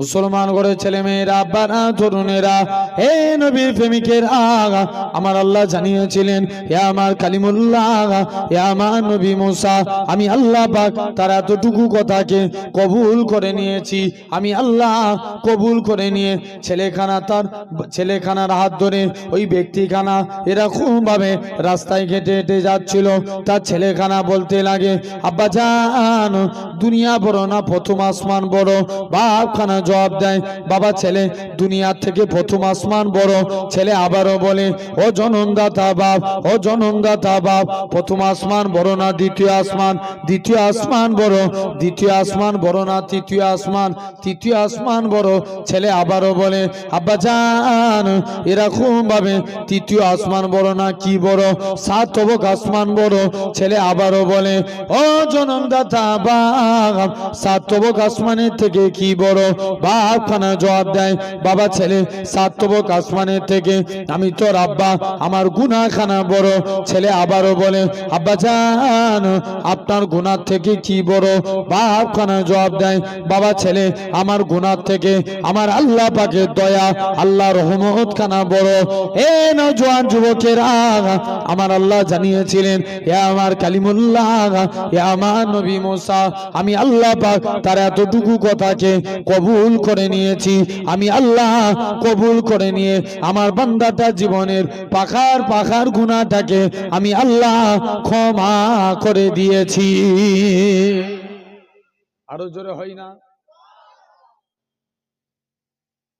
মুসলমান করে ছেলে মেয়েরা আব্বারা তরুণেরা, হে নবীর প্রেমিকের আগা, আমার আল্লাহ জানিয়েছিলেন, হে আমার কালিমুল্লাহ, হে আমার নবী মুসা, আমি আল্লাহ পাক তার এতটুকু কথাকে কবুল করে নিয়েছি, আমি আল্লাহ কবুল করে নিয়ে ছেলেখানা তার, ছেলেখানার হাত ধরে ওই ব্যক্তিখানা এরকম ভাবে রাস্তায় হেঁটে হেঁটে যাচ্ছিল। তার ছেলেখানা বলতে লাগে, আব্বা জান, দুনিয়া বড় না, প্রথম আসমান বড়, বাপখানা জবাব দেয়, বাবা ছেলে দুনিয়ার থেকে প্রথম আসমান বড়। ছেলে আবারও বলে, ও জনমদাতা বাপ, ও জনমদাতা বাপ, প্রথম আসমান বড় না দ্বিতীয় আসমান? দ্বিতীয় আসমান বড়, দ্বিতীয় আসমান বড় না তৃতীয় আসমান? তৃতীয় আসমান বড়। ছেলে আবারও বলে, আব্বা জান, এরকম ভাবে তৃতীয় আসমান বড় না কি বড়? সাত তবক আসমান বড়। ছেলে আবারও বলে, ও জনমদাতা বাপ সাত তবক আসমানের থেকে কি বড়? বাপ খানা জবাব দেয়, বাবা ছেলে আসমানের থেকে আমি তোর আব্বা, আমার বড়। ছেলে আবারও বলে, আব্বা জান, আপনার থেকে কি বড়? বাপ খানা জবাব দেয়, বাবা ছেলে, আমার থেকে আমার আল্লাহ পাকের দয়া, আল্লাহ রহমত খানা বড়। এ নজওয়ান যুবকেরা, আমার আল্লাহ জানিয়েছিলেন, এ আমার কালিমুল্লাহ, এ আমার নবী মোসা, আমি আল্লাহ পাক তার এতটুকু কথাকে কবুল করে নিয়েছি। আমি আল্লাহ কবুল করে নিয়ে আমার বান্দাটা জীবনের পাখার পাখার গুণাটাকে আমি আল্লাহ ক্ষমা করে দিয়েছি। আরও জোরে হয় না?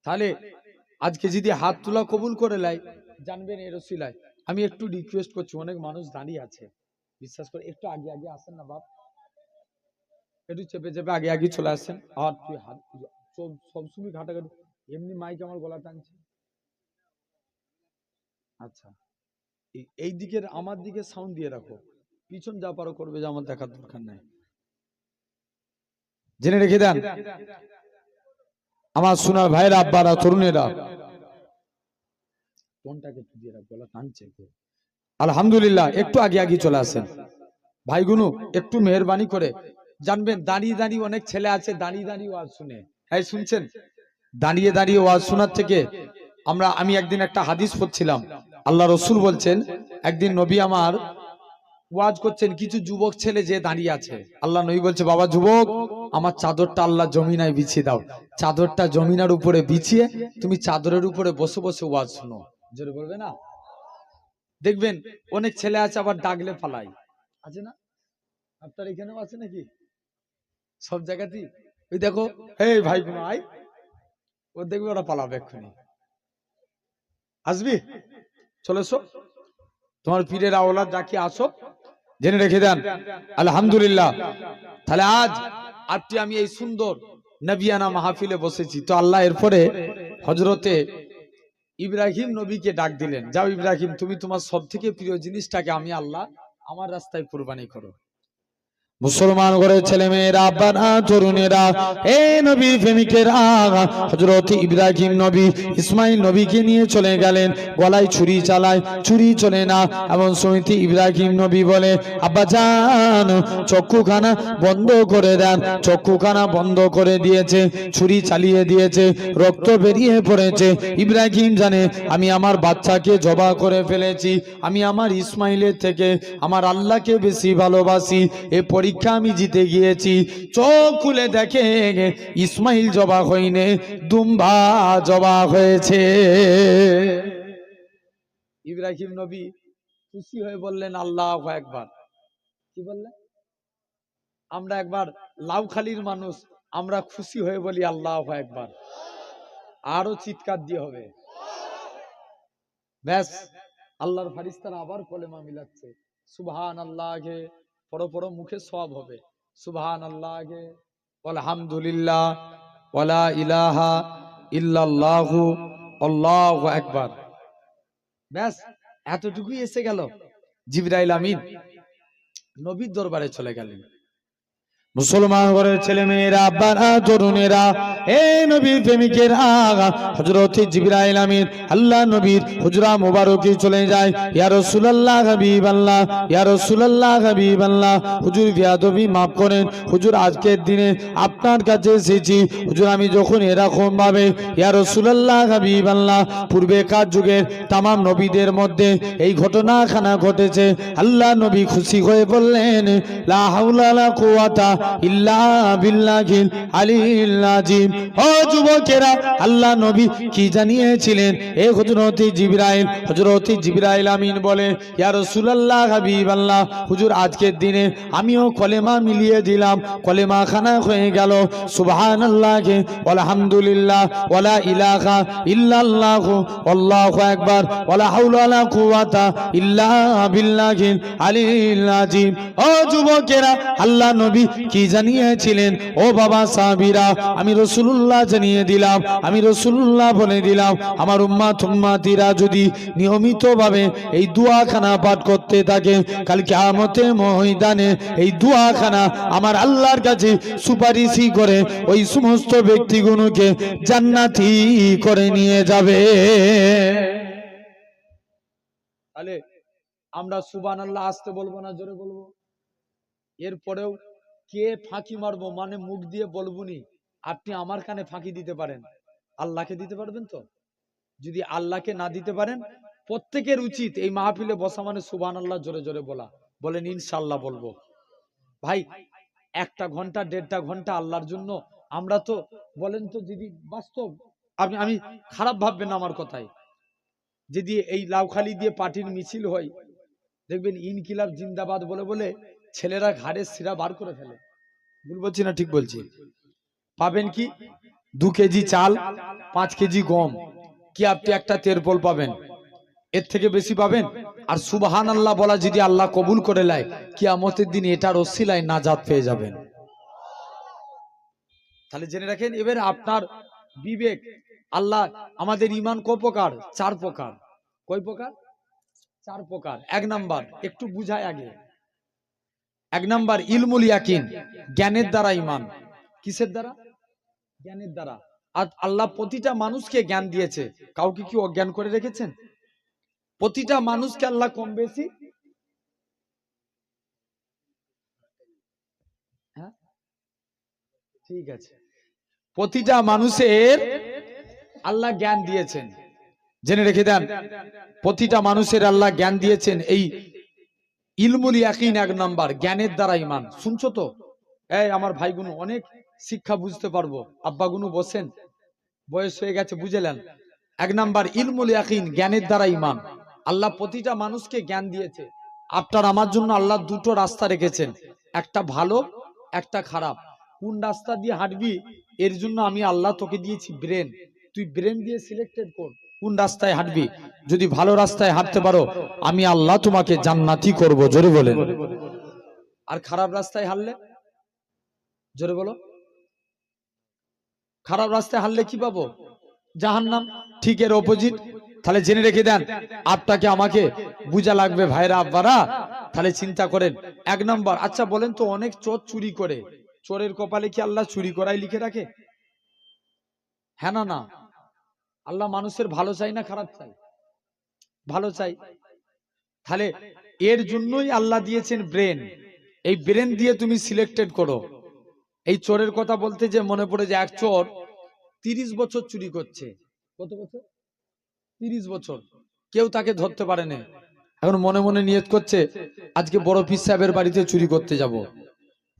তাহলে আজকে যদি হাত তোলা কবুল করে লাই, জানবেন এর ওসিলায়। আমি একটু রিকোয়েস্ট করছি, অনেক মানুষ দাঁড়িয়ে আছে। বিশ্বাস করে, একটু আগে আগে আসেন না বাপ। একটু চেপে চেপে আগে আগে চলে আসেন। আর তুই হাত সব সবসময় ঘাটাঘাটি। এমনি মাইক আমার গলা টানছে। আচ্ছা। এই- দিকের আমার দিকে সাউন্ড দিয়ে রাখো। পিছন যা পারো করবে যে আমার দেখার দরকার নাই। জেনে রেখে দেন। আমার সোনার ভাইয়েরা আব্বারা তরুণেরা। কোনটাকে দিয়ে রাখ গলা টানছে আলহামদুলিল্লাহ একটু আগে আগে চলে আসেন। ভাইগুনু একটু মেহরবানি করে। জানবেন দাঁড়িয়ে দাঁড়িয়ে অনেক ছেলে আছে দাঁড়িয়ে দাঁড়িয়ে আর শুনে। হ্যাঁ শুনছেন? দাঁড়িয়ে দাঁড়িয়ে ওয়াজ শোনার থেকে আমরা, আমি একদিন একটা হাদিস পড়ছিলাম। আল্লাহ রসুল বলছেন, একদিন নবী আমার ওয়াজ করছেন, কিছু যুবক ছেলে যে দাঁড়িয়ে আছে। আল্লাহ নবী বলছে, বাবা যুবক, আমার চাদরটা আল্লাহ জমিনায় বিছিয়ে দাও। চাদরটা জমিনার উপরে বিছিয়ে তুমি চাদরের উপরে বসে বসে ওয়াজ শোনো। জোরে বলবে না? দেখবেন, অনেক ছেলে আছে, আবার ডাকলে পালাই আছে না? আপনার এখানেও আছে নাকি? সব জায়গাতেই? ওই দেখো, এই ভাই আয় ও দেখবে ওরা পালাবে এক্ষুনি। আসবি? চলে এসো। তোমার পীরের আওলাদ ডাকি আসো, জেনে রেখে দেন। আলহামদুলিল্লাহ। তাহলে আজ আজকে আমি এই সুন্দর নবিয়ানা মাহফিলে বসেছি। তো আল্লাহ এরপরে হজরতে ইব্রাহিম নবীকে ডাক দিলেন। যাও ইব্রাহিম, তুমি তোমার সব থেকে প্রিয় জিনিসটাকে আমি আল্লাহ আমার রাস্তায় কোরবানি করো। মুসলমান করে ছেলে মেয়েরা আব্বারা তরুণেরা, এ নবীর প্রেমিকেরা হজরত ইব্রাহিম নবী, ইসমাইল নবীকে নিয়ে চলে গেলেন। গলায় ছুরি চালায়, ছুরি চলে না। এমন সমিতি ইব্রাহিম নবী বলে, আব্বা জান, চক্ষুখানা বন্ধ করে দেন। চক্ষুখানা বন্ধ করে দিয়েছে, ছুরি চালিয়ে দিয়েছে, রক্ত বেরিয়ে পড়েছে। ইব্রাহিম জানে, আমি আমার বাচ্চাকে জবা করে ফেলেছি। আমি আমার ইসমাইলের থেকে, আমার আল্লাহকে বেশি ভালোবাসি। এ পরীক্ষা আমি জিতে গিয়েছি, চোখ খুলে দেখে ইসমাইল জবা হইনে, দুম্বা জবা হয়েছে। ইব্রাহিম নবী খুশি হয়ে বললেন, আল্লাহ একবার কি বললেন? আমরা একবার লাউখালির মানুষ, আমরা খুশি হয়ে বলি, আল্লাহ একবার আরও চিৎকার দিয়ে হবে। ব্যাস, আল্লাহর ফারিস্তারা আবার কলেমা মিলাচ্ছে। সুবহান আল্লাহকে পড়ো পড়ো মুখে সব হবে। সুবহান আল্লাহকে আলহামদুলিল্লাহ ওয়ালা ইলাহা ইল্লাল্লাহু, আল্লাহু আকবার। ব্যাস, এতটুকুই এসে গেল। জিবরাইল আমিন নবীর দরবারে চলে গেলেন। মুসলমান ঘরের ছেলে মেয়েরা আব্বারা, তরুণেরা, এ নবীর প্রেমিকের আগা হজরত জিবরাইল আমিন, আল্লাহ নবীর হুজরা মুবারকে চলে যায়। ইয়া রাসূলুল্লাহ হাবিব আল্লাহ ইয়া রাসূলুল্লাহ হাবিব আল্লাহ হুজুর বিয়াদবি maaf করেন। হুজুর আজকের দিনে আপনার কাছে এসেছি। হুজুর, আমি যখন এরকম ভাবে, ইয়া রাসূলুল্লাহ হাবিব আল্লাহ পূর্বেকার যুগের তামাম নবীদের মধ্যে এই ঘটনাখানা ঘটেছে, আল্লাহ নবী খুশি হয়ে বললেন, লা হাওলা লা কুওয়াতা আমিও কলেমা মিলিয়ে দিলাম কলেমা খানা হয়ে গেল। সুবহানাল্লাহ আলহামদুলিল্লাহ ও যুবকেরা আল্লাহ নবী কি জানিয়েছিলেন? ও বাবা সাহাবীরা, আমি রাসূলুল্লাহ জানিয়ে দিলাম, আমি রাসূলুল্লাহ বলে দিলাম, আমার উম্মাত উম্মাতিরা যদি নিয়মিতভাবে এই দুয়াখানা পাঠ করতে থাকে, কাল কিয়ামতের ময়দানে এই দুয়াখানা আমার আল্লাহর কাছে সুপারিশই করে, ওই সমস্ত ব্যক্তিগুলোকে জান্নাতি করে নিয়ে যাবে। আমরা সুবহানাল্লাহ আসতে বলব না, জোরে বলব? এরপরেও কে ফাঁকি মারবো মানে মুখ দিয়ে বলবুনি, আপনি আমার কানে ফাঁকি দিতে পারেন। আল্লাহকে দিতে পারবেন তো? যদি আল্লাহকে না দিতে পারেন, প্রত্যেকের উচিত এই মাহফিলে বসা মানে সুবান আল্লাহ জোরে জোরে বলা। বলেন ইনশাল্লাহ বলব। ভাই, একটা ঘণ্টা, দেড়টা ঘণ্টা আল্লাহর জন্য, আমরা তো, বলেন তো যদি বাস্তব আমি আমি খারাপ ভাববেন আমার কথায়। যদি এই লাউখালি দিয়ে পার্টির মিছিল হয়, দেখবেন ইনকিলাব জিন্দাবাদ বলে বলে ছেলেরা ঘাড়ের শিরা বার করে ফেলে। ভুল বলছি না ঠিক বলছি। পাবেন কি? দু কেজি চাল পাঁচ কেজি গম। কি আপনি একটা তেরপল পাবেন? এর থেকে বেশি পাবেন? আর সুবাহান আল্লাহ বলা যদি আল্লাহ কবুল করে নেয় কিয়ামতের দিন এটার অশিলায় নাজাত পেয়ে যাবেন। তাহলে জেনে রাখেন এবার আপনার বিবেক আল্লাহ আমাদের ইমান ক প্রকার? চার প্রকার। কয় প্রকার? চার প্রকার। এক নাম্বার একটু বুঝায় আগে। এক নাম্বার ইলমুল ইয়াকিন, জ্ঞানের দ্বারা ইমান কিসের দ্বারা? জ্ঞানের দ্বারা। আর আল্লাহ প্রতিটা মানুষকে জ্ঞান দিয়েছে। কাউকে কি অজ্ঞান করে রেখেছেন? প্রতিটা মানুষকে আল্লাহ কম বেশি? হ্যাঁ? ঠিক আছে। প্রতিটা মানুষের আল্লাহ জ্ঞান দিয়েছেন। জেনে রেখে দেন। প্রতিটা মানুষের আল্লাহ জ্ঞান দিয়েছেন এই ইলমুল ইয়াকিন এক নাম্বার, জ্ঞানের দ্বারা ইমান শুনছো তো? এই আমার ভাইগুলো অনেক শিক্ষা বুঝতে পারব। আব্বাগুলো বসেন। বয়স হয়ে গেছে, বুঝেলেন? এক নাম্বার, ইলমুল ইয়াকিন, জ্ঞানের দ্বারা ইমান আল্লাহ প্রতিটা মানুষকে জ্ঞান দিয়েছে। আপনার, আমার জন্য আল্লাহ দুটো রাস্তা রেখেছেন। একটা ভালো, একটা খারাপ। কোন রাস্তা দিয়ে হাঁটবি? এর জন্য আমি আল্লাহ তোকে দিয়েছি ব্রেন। তুই ব্রেন দিয়ে সিলেক্টেড কর। কোন রাস্তায় হাঁটবি? যদি ভালো রাস্তায় হাঁটতে পারো, আমি আল্লাহ তোমাকে জান্নাতি করব। জোরে বলেন। আর খারাপ রাস্তায় হারলে জোরে বলো। খারাপ রাস্তায় হারলে কি পাবো? জাহান্নাম? ঠিক এর অপোজিট তাহলে জেনে রেখে দেন, আপনাকে আমাকে বুঝা লাগবে, ভাইরা, আব্বারা। তাহলে চিন্তা করেন। এক নম্বর আচ্ছা বলেন তো, অনেক চোর চুরি করে। চোরের কপালে কি আল্লাহ চুরি করাই লিখে রাখে? হ্যাঁ না না। আল্লাহ মানুষের ভালো চাই না খারাপ চাই? ভালো চাই। তাহলে এর জন্যই আল্লাহ দিয়েছেন ব্রেন। এই ব্রেন দিয়ে তুমি সিলেক্টেড করো। এই চোরের কথা বলতে যে মনে পড়ে যে এক চোর তিরিশ বছর চুরি করছে। কত বছর? তিরিশ বছর। কেউ তাকে ধরতে পারে না। এখন মনে মনে নিয়ত করছে, আজকে বড় পীর সাহেবের বাড়িতে চুরি করতে যাব।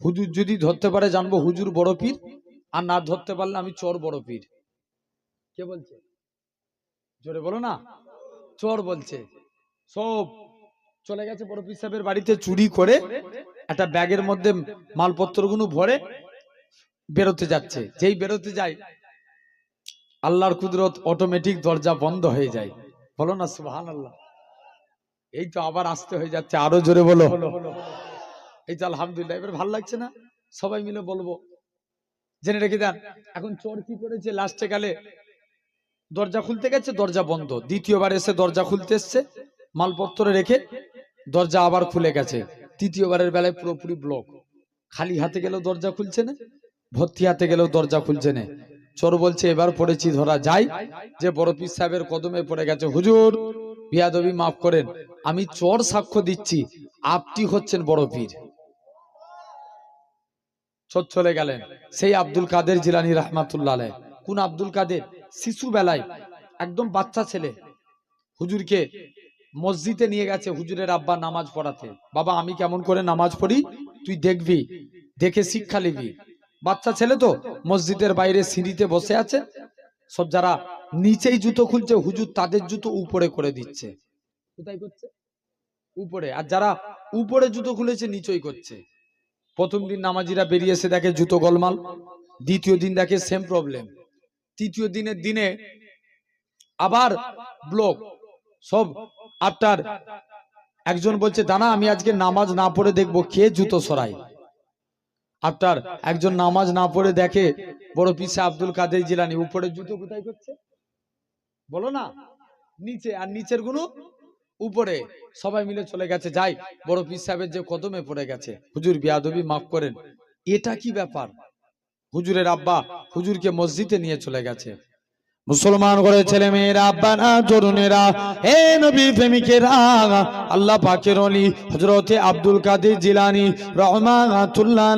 হুজুর যদি ধরতে পারে, জানব হুজুর বড় পীর। আর না ধরতে পারলে আমি চোর বড় পীর। কে বলছে? জোরে বলো না? চোর বলছে। সব চলে গেছে বড় সাহেবের বাড়িতে, চুরি করে একটা ব্যাগের মধ্যে মালপত্রগুলো ভরে বেরোতে যাচ্ছে। যেই বেরোতে যায়, আল্লাহর কুদরত অটোমেটিক দরজা বন্ধ হয়ে যায়। বলো না সুহান আল্লাহ এই তো আবার আসতে হয়ে যাচ্ছে, আরও জোরে বলো। এই তো আলহামদুলিল্লাহ, এবার ভালো লাগছে না? সবাই মিলে বলব। জেনে রেখে দেন, এখন চোর কি করেছে? লাস্টে গেলে দরজা খুলতে গেছে, দরজা বন্ধ। দ্বিতীয়বার এসে দরজা খুলতে এসছে, মালপত্র রেখে দরজা আবার খুলে গেছে। তৃতীয়বারের বেলায় পুরোপুরি ব্লক খালি হাতে গেলেও দরজা খুলছে না, ভর্তি হাতে গেলেও দরজা খুলছে না। চোর বলছে, এবার পড়েছি, ধরা যাই যে বড় পীর সাহেবের কদমে পড়ে গেছে, হুজুর, বিয়াদবি মাফ করেন, আমি চোর সাক্ষ্য দিচ্ছি, আপনি হচ্ছেন বড় পীর। চোর চলে গেলেন, সেই আব্দুল কাদের জিলানি রহমাতুল্লাহ। কোন আব্দুল কাদের? শিশু বেলায় একদম বাচ্চা ছেলে হুজুরকে মসজিদে নিয়ে গেছে হুজুরের আব্বা নামাজ পড়াতে। বাবা, আমি কেমন করে নামাজ পড়ি? তুই দেখবি, দেখে শিক্ষা নিবি। বাচ্চা ছেলে তো মসজিদের বাইরে সিঁড়িতে বসে আছে। সব যারা নিচেই জুতো খুলছে, হুজুর তাদের জুতো উপরে করে দিচ্ছে। কোথায় করছে? উপরে। আর যারা উপরে জুতো খুলেছে, নিচই করছে। প্রথম দিন নামাজিরা বেরিয়ে এসে দেখে জুতো গোলমাল, দ্বিতীয় দিন দেখে সেম প্রবলেম তৃতীয় দিনের দিনে আবার ব্লক, সব আফটার একজন বলছে দানা আমি আজকে নামাজ না পড়ে দেখব, কে জুতো সরাই আফটার একজন নামাজ না পড়ে দেখে বড় পিসা আব্দুল কাদের জিলানি, উপরে জুতো কোথায় করছে? বলো না। নিচে, আর নিচেরগুলো উপরে। সবাই মিলে চলে গেছে। যাই, বড় পীর সাহেবের যে কদমে পড়ে গেছে। হুজুর বিয়াদবি মাফ করেন। এটা কি ব্যাপার? হুজুরের আব্বা হুজুরকে মসজিদে নিয়ে চলে গেছে। মুসলমান করে ছেলে মেয়েরা আব্বানা তরুণেরা হে নবী প্রেমিকেরা, আল্লাহ পাকের অলি হজরতে আব্দুল কাদের জিলানি রহমাতুল্লাহ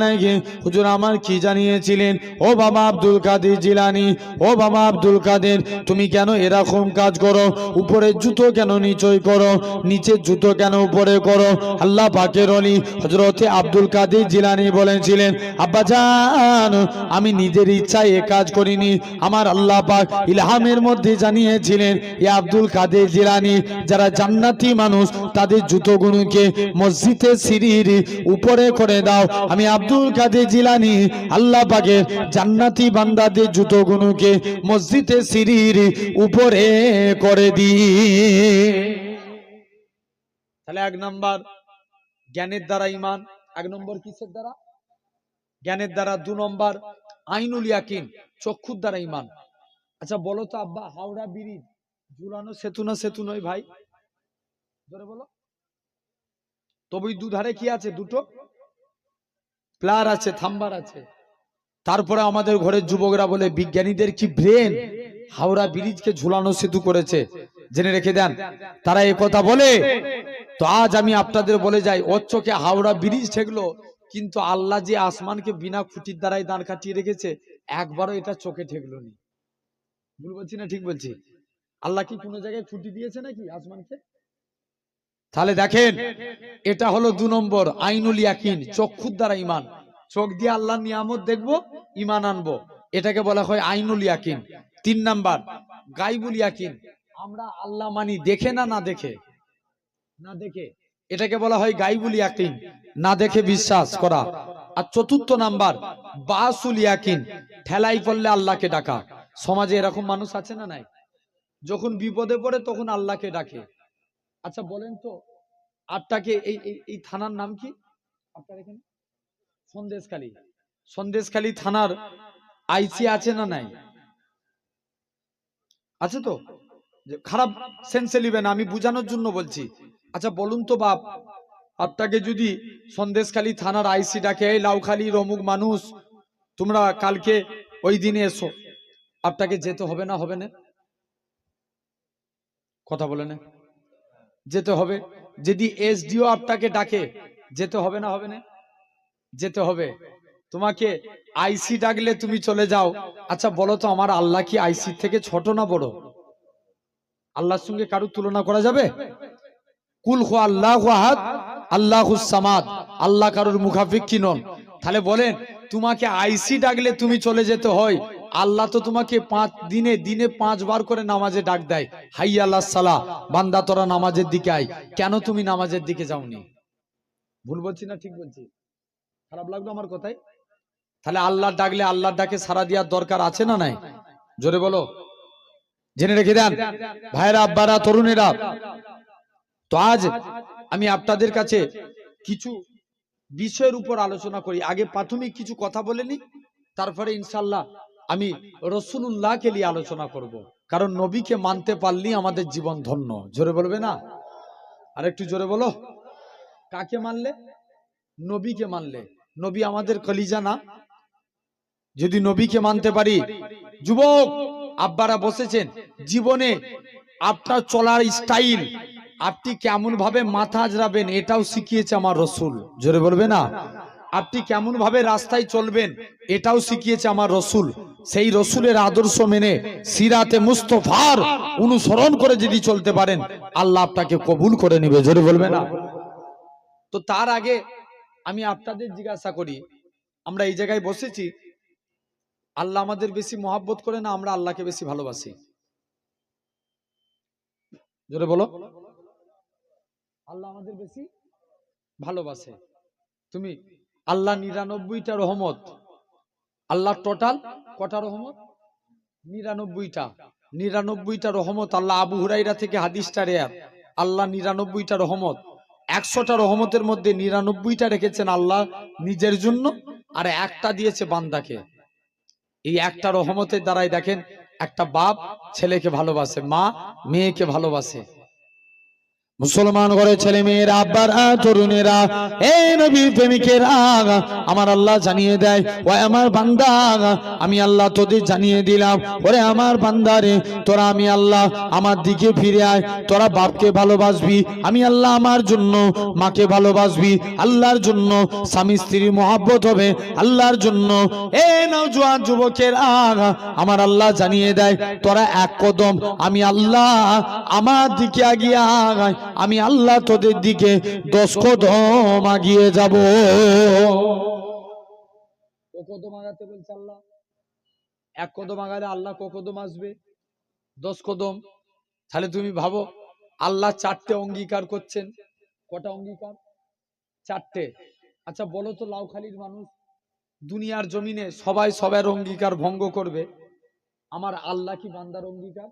হুজুর আমার কি জানিয়েছিলেন? ও বাবা আব্দুল কাদের জিলানি, ও বাবা আব্দুল কাদের, তুমি কেন এরকম কাজ করো? উপরের জুতো কেন নিচই করো? নিচের জুতো কেন উপরে করো? আল্লাহ পাকের অলি হজরতে আব্দুল কাদের জিলানি বলেছিলেন, আব্বা জান, আমি নিজের ইচ্ছায় এ কাজ করিনি। আমার আল্লাহ পাক ইলহামের মধ্যে জানিয়েছিলেন, এ আব্দুল কাদের জিলানি, যারা জান্নাতি মানুষ, তাদের জুতোগুলোকে মসজিদে সিঁড়ির উপরে করে দাও। আমি আব্দুল কাদের জিলানি, আল্লাহ পাকের জান্নাতি বান্দাদের জুতোগুলোকে মসজিদে সিঁড়ির উপরে করে দিই। তাহলে এক নম্বর, জ্ঞানের দ্বারা ইমান এক নম্বর কিসের দ্বারা? জ্ঞানের দ্বারা। দু নম্বর, আইনুল ইয়াকিন, চক্ষুর দ্বারা ইমান আচ্ছা বলো তো আব্বা, হাওড়া ব্রিজ, ঝুলানো সেতু না সেতু নয় ভাই? ধরে বলো। তবে দুধারে কি আছে? দুটো? প্লার আছে, থাম্বার আছে। তারপরে আমাদের ঘরের যুবকরা বলে, বিজ্ঞানীদের কি ব্রেন হাওড়া ব্রিজকে ঝুলানো সেতু করেছে? জেনে রেখে দেন। তারা এই কথা বলে, তো আজ আমি আপনাদের বলে যাই চোখে হাওড়া ব্রিজ ঠেকলো, কিন্তু আল্লাহ যে আসমানকে বিনা খুঁটির দ্বারাই দাঁড় কাটিয়ে রেখেছে, একবারও এটা চোখে ঠেকলো নি। ভুল বলছি না, ঠিক বলছি। আল্লাহ কি কোনো জায়গায় খুঁটি দিয়েছে নাকি আসমানকে? তাহলে দেখেন, এটা হলো দু নম্বর, আইনুল ইয়াকিন, চক্ষুর দ্বারা ইমান চোখ দিয়ে আল্লাহ নিয়ামত দেখব ইমান আনব। এটাকে বলা হয় আইনুল ইয়াকিন। তিন নাম্বার, গাইবুল ইয়াকিন। আমরা আল্লাহ মানি, দেখে না না দেখে? না দেখে। এটাকে বলা হয় গাইবুল ইয়াকিন। না দেখে বিশ্বাস করা। আর চতুর্থ নাম্বার, বাসুল ইয়াকিন। ঠেলাই করলে আল্লাহকে ডাকা। সমাজে এরকম মানুষ আছে না নাই? যখন বিপদে পড়ে তখন আল্লাহকে ডাকে। আচ্ছা বলেন তো আপনাকে এই, এই- থানার নাম কি? আপনার এখানে? সন্দেশখালী। সন্দেশখালী থানার আইসি আছে না নাই? আছে তো? খারাপ সেন্সে নিবেন, আমি বুঝানোর জন্য বলছি। আচ্ছা বলুন তো বাপ, আপনাকে যদি সন্দেশখালী থানার আইসি ডাকে লাউখালী, রমুক মানুষ, তোমরা কালকে ওই দিনে এসো। আপনাকে যেতে হবে না হবে না? কথা বলে না। যেতে হবে। যদি এসডিও আপনাকে ডাকে, যেতে হবে না হবে না? যেতে হবে। তোমাকে আইসি ডাকলে তুমি চলে যাও। আচ্ছা বলো তো, আমার আল্লাহ কি আইসি থেকে ছোট না বড়? আল্লাহর সঙ্গে কারুর তুলনা করা যাবে? কুল হো আল্লাহ আহাদ, আল্লাহ সামাদ। আল্লাহ কারুর মুখাফিক্ষি নন। তাহলে বলেন, তোমাকে আইসি ডাকলে তুমি চলে যেতে হয়। আল্লাহ তো তোমাকে পাঁচ দিনে দিনে পাঁচবার করে নামাজে ডাক দেয়। হাই আল্লাহ, সালা, বান্দা তোরা নামাজের দিকে আয়। কেন তুমি নামাজের দিকে যাওনি? ভুল বলছি না, ঠিক বলছি? খারাপ লাগল আমার কথাই তাহলে আল্লাহ ডাকলে আল্লাহর ডাকে সারা দেওয়ার দরকার আছে না নাই? জোরে বলো। জেনে রেখে দেন ভাইরা আব্বারা, তরুণেরা, তো আজ আমি আপনাদের কাছে কিছু বিষয়ের উপর আলোচনা করি। আগে প্রাথমিক কিছু কথা বলে নি তারপরে ইনশাল্লাহ আমি রসুল্লাহকে নিয়ে আলোচনা করব। কারণ নবীকে মানতে পারলেই আমাদের জীবন ধন্য। জোরে বলবে না? আর একটু জোরে বলো। কাকে মানলে? নবীকে মানলে। নবী আমাদের কলিজা না? যদি নবীকে মানতে পারি। যুবক, আব্বারা বসেছেন, জীবনে আপনার চলার স্টাইল আপনি কেমন ভাবে মাথা আজরাবেন এটাও শিখিয়েছে আমার রসুল। জোরে বলবে না? আপনি কেমন ভাবে রাস্তায় চলবেন, এটাও শিখিয়েছে আমার রসুল। সেই রসুলের আদর্শ মেনে সিরাতে মুস্তফার অনুসরণ করে যদি চলতে পারেন, আল্লাহ আপনাকে কবুল করে নেবে, জোরে বলবে না? তো তার আগে আমি আপনাদের জিজ্ঞাসা করি, আমরা এই জায়গায় বসেছি, আল্লাহ আমাদের বেশি মহাব্বত করে না, আমরা আল্লাহকে বেশি ভালোবাসি। জোরে বলো। আল্লাহ আমাদের বেশি ভালোবাসে। তুমি আল্লাহ নিরানব্বইটা রহমত। আল্লাহ টোটাল কটা রহমত? নিরানব্বইটা। নিরানব্বইটা রহমত আল্লাহ আবু হুরাইরা থেকে হাদিসটা রেয়ার আল্লাহ নিরানব্বইটা রহমত। একশোটা রহমতের মধ্যে নিরানব্বইটা রেখেছেন আল্লাহ নিজের জন্য আর একটা দিয়েছে বান্দাকে। এই একটা রহমতের দ্বারাই দেখেন একটা বাপ ছেলেকে ভালোবাসে, মা মেয়েকে ভালোবাসে। মুসলমান ঘরে ছেলে মেয়েরা, আব্বারা তরুণেরা এই নবীর প্রেমিকেরা, আমার আল্লাহ জানিয়ে দেয় ও আমার বান্দা, আমি আল্লাহ তোদের জানিয়ে দিলাম, ওরে আমার বান্দারে তোরা আমি আল্লাহ আমার দিকে ফিরে আয়, তোরা বাপকে ভালোবাসবি, আমি আল্লাহ আমার জন্য, মাকে ভালোবাসবি, আল্লাহর জন্য স্বামী স্ত্রীর মহাব্বত হবে, আল্লাহর জন্য। এ নওজোয়ান যুবকের আগ আমার আল্লাহ জানিয়ে দেয়, তোরা এক কদম, আমি আল্লাহ আমার দিকে আগিয়ে আগায় আমি আল্লাহ তোদের দিকে দশ কদম আগিয়ে যাব। কদম আগাতে বলছে আল্লাহ? এক কদম আগালে আল্লাহ কদম আসবে? দশ কদম? তাহলে তুমি ভাবো, আল্লাহ চারটে অঙ্গীকার করছেন। কটা অঙ্গীকার? চারটে। আচ্ছা বলো তো, লাউখালির মানুষ দুনিয়ার জমিনে সবাই সবার অঙ্গীকার ভঙ্গ করবে। আমার আল্লাহ কি বান্দার অঙ্গীকার?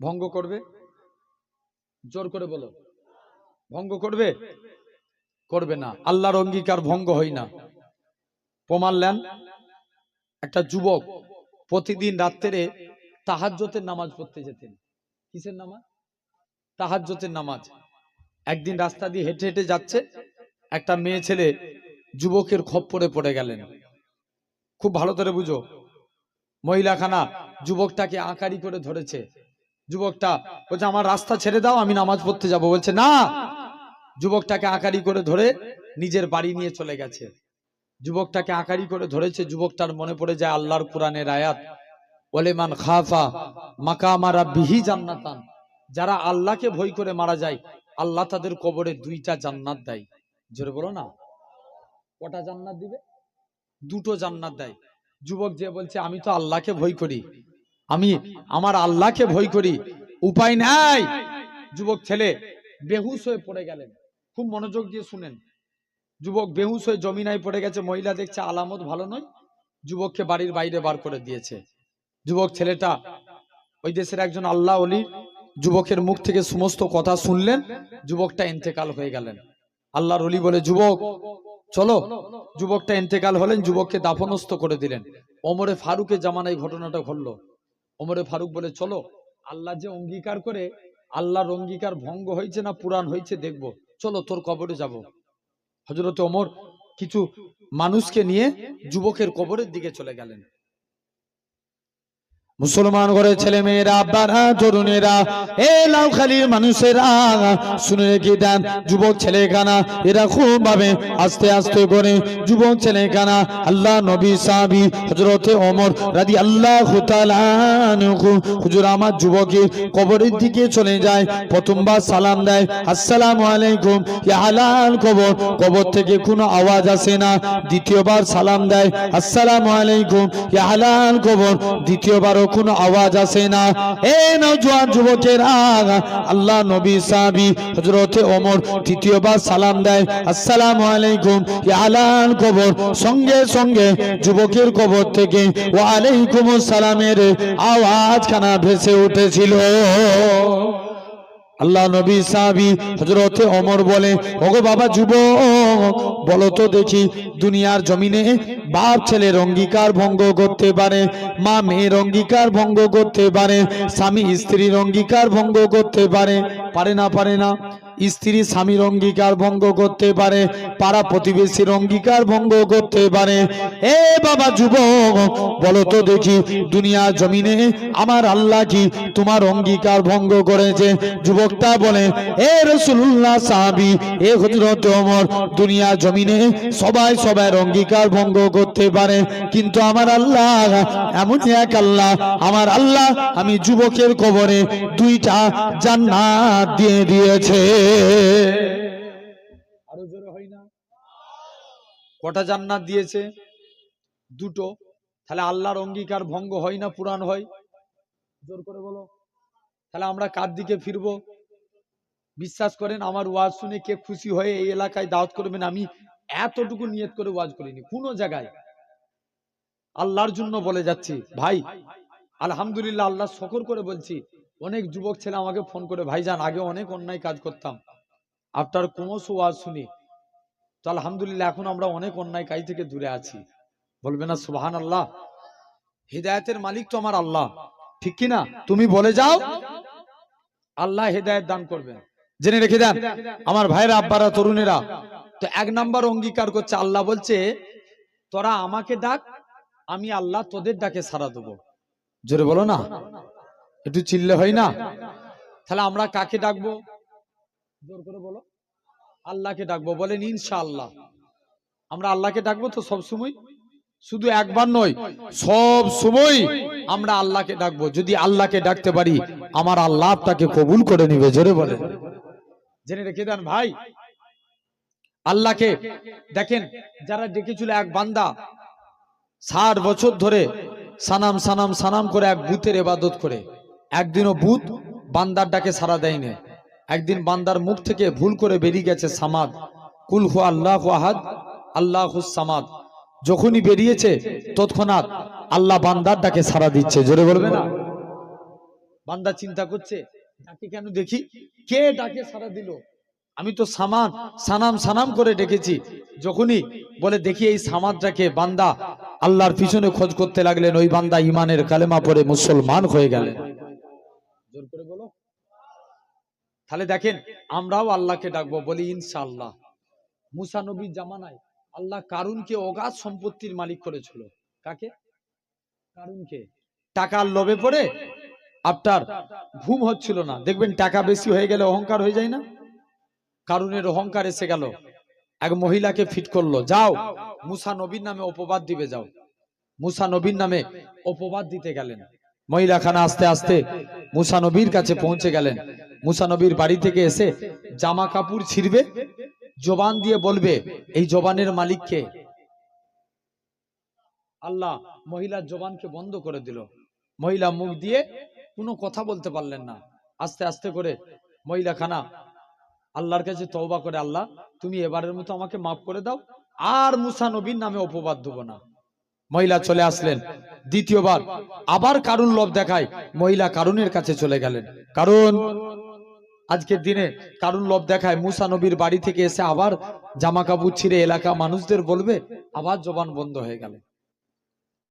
ভঙ্গ করবে? জোর করে বলো। ভঙ্গ করবে? করবে না। আল্লাহর অঙ্গীকার ভঙ্গ হয় না। প্রমাণ নেন। একটা যুবক প্রতিদিন রাত্রে তাহাজ্জতের নামাজ পড়তে যেতেন। কিসের নামাজ? তাহাজ্জতের নামাজ। একদিন রাস্তা দিয়ে হেঁটে হেঁটে যাচ্ছে। একটা মেয়ে ছেলে যুবকের খপ্পরে পড়ে গেলেন। খুব ভালো করে বুঝো। মহিলাখানা যুবকটাকে আকারি করে ধরেছে। যুবকটা বলছে, আমার রাস্তা ছেড়ে দাও, আমি নামাজ পড়তে যাব। বলছে, না। যুবকটাকে আকারি করে ধরে নিজের বাড়ি নিয়ে চলে গেছে। যুবকটাকে আকারি করে ধরেছে, যুবকটার মনে পড়ে যায় আল্লাহর কোরআনের আয়াত ওলেমান খাফা মাকামারা বিহি জান্নাতান। যারা আল্লাহকে ভয় করে মারা যায়, আল্লাহ তাদের কবরে দুইটা জান্নাত দেয়। জোরে বলো না। কটা জান্নাত দিবে? দুটো জান্নাত দেয়। যুবক যে বলছে, আমি তো আল্লাহকে ভয় করি। আমি আমার আল্লাহকে ভয় করি। উপায় নাই। যুবক ছেলে, বেহুশ হয়ে পড়ে গেলেন। খুব মনোযোগ দিয়ে শুনেন। যুবক বেহুশ হয়ে জমিনায় পড়ে গেছে। মহিলা দেখছে আলামত ভালো নয়। যুবককে বাড়ির বাইরে বার করে দিয়েছে। যুবক ছেলেটা, ওই দেশের একজন আল্লাহ অলি যুবকের মুখ থেকে সমস্ত কথা শুনলেন। যুবকটা ইন্তেকাল হয়ে গেলেন। আল্লাহর অলি বলে, যুবক, চলো। যুবকটা ইন্তেকাল হলেন। যুবককে দাফনস্থ করে দিলেন। ওমরে ফারুকের জামানায় ঘটনাটা ঘটলো। ওমরে ফারুক বলে, চলো, আল্লাহ যে অঙ্গীকার করে, আল্লাহর অঙ্গীকার ভঙ্গ হয়েছে না পুরাণ হয়েছে দেখব। চলো, তোর কবরে যাব। হজরত ওমর কিছু মানুষকে নিয়ে যুবকের কবরের দিকে চলে গেলেন। মুসলমান ঘরে ছেলে মেয়েরা আব্বারা, তরুণেরা, এ লাউখালির মানুষেরা, শুনে রেখে দেন যুবক ছেলে কানা এরা খুব ভাবে আস্তে আস্তে করে। যুবক ছেলে কানা আল্লাহ নবী সাহাবি হজরতে ওমর রাদি আল্লাহ হুজুর আমার যুবকের কবরের দিকে চলে যায়, প্রথমবার সালাম দেয়, আসসালাম আলাইকুম হালাল কবর কবর থেকে কোনো আওয়াজ আসে না। দ্বিতীয়বার সালাম দেয়, আসসালাম আলাইকুম হালাল কবর দ্বিতীয়বারও কোনো আওয়াজ আসে না। এ নজওয়ান যুবকের আগ আল্লাহ নবী সাহাবী হযরতে ওমর তৃতীয়বার সালাম দেয়। আসসালাম আলাইকুম আলান কবর, সঙ্গে সঙ্গে যুবকের কবর থেকে ওয়া আলাইকুমুস সালামের আওয়াজ খানা ভেসে উঠেছিল। আল্লাহ নবী সাহাবি হজরতে অমর বলে ওগো বাবা যুব বলো তো দেখি দুনিয়ার জমিনে বাপ ছেলের অঙ্গীকার ভঙ্গ করতে পারে, মা মেয়ের অঙ্গীকার ভঙ্গ করতে পারে, স্বামী স্ত্রীর অঙ্গীকার ভঙ্গ করতে পারে পারে না পারে না? স্ত্রী স্বামীর অঙ্গীকার ভঙ্গ করতে পারে, পাড়া প্রতিবেশীর অঙ্গীকার ভঙ্গ করতে পারে। এ বাবা যুবক, বলো তো দেখি, দুনিয়া জমিনে আমার আল্লাহ কি তোমার অঙ্গীকার ভঙ্গ করেছে? যুবকটা বলে, এ রসুল্লাহ সাহাবি, এ হজরত ওমর, দুনিয়া জমিনে সবাই সবার অঙ্গীকার ভঙ্গ করতে পারে। কিন্তু আমার আল্লাহ, এমন এক আল্লাহ, আমার আল্লাহ আমি যুবকের কবরে দুইটা জান্নাত দিয়ে দিয়েছে। আরও জোরে হয় না। কটা জান্নাত দিয়েছে? দুটো। তাহলে আল্লাহর অঙ্গীকার ভঙ্গ হয় না, পুরাণ হয়? জোর করে বলো। তাহলে আমরা কার দিকে ফিরবো? বিশ্বাস করেন, আমার ওয়াজ শুনে কে খুশি হয়ে এই এলাকায় দাওয়াত করবেন আমি এতটুকু নিয়ত করে ওয়াজ করিনি, কোনো জায়গায়। আল্লাহর জন্য বলে যাচ্ছি, ভাই, আলহামদুলিল্লাহ, আল্লাহ শকর করে বলছি অনেক যুবক ছেলে আমাকে ফোন করে, ভাইজান, আগে অনেক অন্যায় কাজ করতাম। আপনার ক্রমশ ওয়াজ শুনি। তো আলহামদুলিল্লাহ, এখন আমরা অনেক অন্যায় কাজ থেকে দূরে আছি। বলবে না সুবহান আল্লাহ হৃদায়তের মালিক তো আমার আল্লাহ। ঠিক কি না তুমি বলে যাও, আল্লাহ হেদায়ত দান করবেন। জেনে রেখে দেন, আমার ভাইরা আব্বারা, তরুণেরা, তো এক নাম্বার অঙ্গীকার করছে, আল্লাহ বলছে, তোরা আমাকে ডাক, আমি আল্লাহ তোদের ডাকে সারা দেবো। জোরে বলো না। একটু চিল্লে হয় না? তাহলে আমরা কাকে ডাকবো? জোর করে বলো। আল্লাহকে ডাকবো বলেন ইনশাআল্লাহ। আমরা আল্লাহকে ডাকবো তো সব সময়? শুধু একবার নয় সব সময় আমরা আল্লাহকে ডাকবো। যদি আল্লাহকে ডাকতে পারি আমার আল্লাহ তাকে কবুল করে নিবে জোরে বলে জেনে রেখে দেন ভাই। আল্লাহকে দেখেন যারা ডেকেছিল এক বান্দা ষাট বছর ধরে সানাম সানাম সানাম করে এক বুথের এবাদত করে। একদিনও বুথ বান্দার ডাকে সারা দেয়নি। একদিন বান্দার মুখ থেকে ভুল করে বেরিয়ে গেছে সামাদ। কুল হু আল্লাহ আহাদ, আল্লাহ সামাদ। যখনই বেরিয়েছে, তৎক্ষণাৎ আল্লাহ বান্দার ডাকে সারা দিচ্ছে। জোরে বলবে না? বান্দা চিন্তা করছে, ডাকে কেন দেখি? কে ডাকে সারা দিল? আমি তো সামান সানাম সানাম করে ডেকেছি। যখনই বলে, দেখি এই সামাদটাকে বান্দা আল্লাহর পিছনে খোঁজ করতে লাগলেন। ওই বান্দা ইমানের কালেমা পরে মুসলমান হয়ে গেলেন। জোর করে বলো। তাহলে দেখেন, আমরাও আল্লাহকে ডাকবো, বলি ইনশাআল্লাহ। মুসা নবীর জামানায় আল্লাহ কারুনকে অগাধ সম্পত্তির মালিক করেছিল। কাকে? কারুনকে। টাকার লোভে পড়ে আপনার ঘুম হচ্ছিল না। দেখবেন টাকা বেশি হয়ে গেলে অহংকার হয়ে যায় না? কারুনের অহংকার এসে গেল। এক মহিলাকে ফিট করল। যাও, মুসা নবীর নামে অপবাদ দিবে, যাও। মুসা নবীর নামে অপবাদ দিতে গেলেন। মহিলা খানা আস্তে আস্তে মুসা নবীর কাছে পৌঁছে গেলেন। মুসা নবীর বাড়ি থেকে এসে জামা কাপড় ছিড়বে, জবান দিয়ে বলবে, এই জবানের মালিককে আল্লাহ মহিলার জবানকে বন্ধ করে দিল। মহিলা মুখ দিয়ে কোনো কথা বলতে পারলেন না। আস্তে আস্তে করে মহিলা খানা আল্লাহর কাছে তওবা করে, আল্লাহ, তুমি এবারের মতো আমাকে মাফ করে দাও, আর মুসা নবীর নামে অপবাদ দেবো না। মহিলা চলে আসলেন। দ্বিতীয়বার আবার কারুন লোভ দেখায় মহিলা কারুনের কাছে চলে গেলেন। কারণ আজকের দিনে কারুন লোভ দেখায় মুসা নবীর বাড়ি থেকে এসে আবার জামা কাপড় ছিঁড়ে এলাকা মানুষদের বলবে, আবার জবান বন্ধ হয়ে গেল।